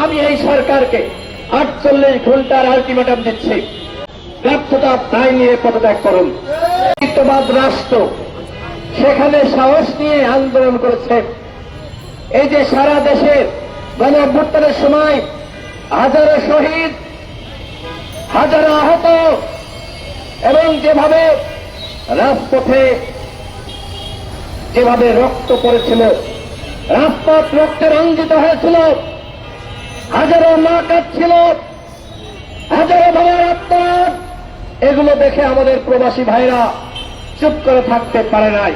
আমি এই সরকারকে আটচল্লিশ ঘণ্টার আলটিমেটাম দিচ্ছি। ব্যর্থতা দায় নিয়ে পদত্যাগ করুন। দায়িত্ববাদ রাষ্ট্র সেখানে সাহস নিয়ে আন্দোলন করেছে। এই যে সারা দেশের গণ অভ্যুত্থানের সময় হাজারো শহীদ, হাজারো আহত এবং যেভাবে রাজপথে যেভাবে রক্ত পড়েছিল, রাজপথ রক্তে রঞ্জিত হয়েছিল হাজারো মা কাঁদছিল, হাজারো বাবার আত্মার এগুলো দেখে আমাদের প্রবাসী ভাইরা চুপ করে থাকতে পারে নাই।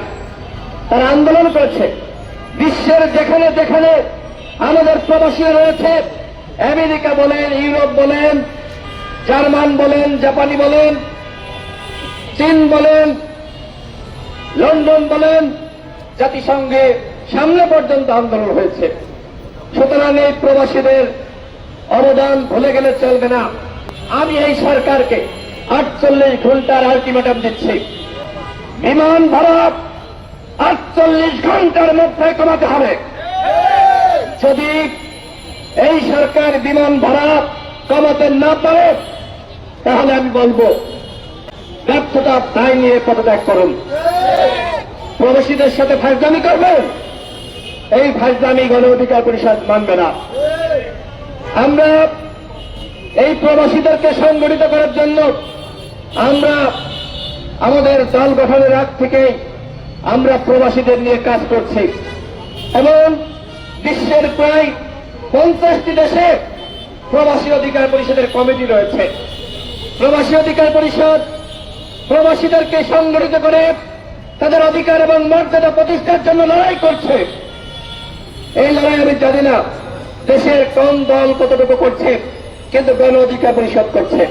তারা আন্দোলন করেছে। বিশ্বের যেখানে যেখানে আমাদের প্রবাসীরা রয়েছে, আমেরিকা বলেন, ইউরোপ বলেন, জার্মান বলেন, জাপানি বলেন, চীন বলেন, লন্ডন বলেন, জাতিসংঘে সামনে পর্যন্ত আন্দোলন হয়েছে। সুতরাং এই প্রবাসীদের অবদান ভুলে গেলে চলবে না। আমি এই সরকারকে আটচল্লিশ ঘণ্টার আলটিমেটাম দিচ্ছি। বিমান ভাড়া আটচল্লিশ ঘণ্টার মধ্যে কমাতে হবে। যদি এই সরকার বিমান ভাড়া কমাতে না পারে, তাহলে আমি বলব, ব্যর্থতা দায় নিয়ে পদত্যাগ করুন। প্রবাসীদের সাথে ফাজদামি করবেন, এই ফাজদামি গণ অধিকার পরিষদ মানবে না। আমরা এই প্রবাসীদেরকে সংগঠিত করার জন্য আমরা আমাদের দল গঠনের আগ থেকেই আমরা প্রবাসীদের নিয়ে কাজ করছি। এবং বিশ্বের প্রায় পঞ্চাশটি দেশে প্রবাসী অধিকার পরিষদের কমিটি রয়েছে। প্রবাসী অধিকার পরিষদ প্রবাসীদেরকে সংগঠিত করে তাদের অধিকার এবং মর্যাদা প্রতিষ্ঠার জন্য লড়াই করছে। এই লড়াই আমি জানি না। দেশের কোন দল কতটুকু করছে কিন্তু গণ অধিকার পরিষদ করছে।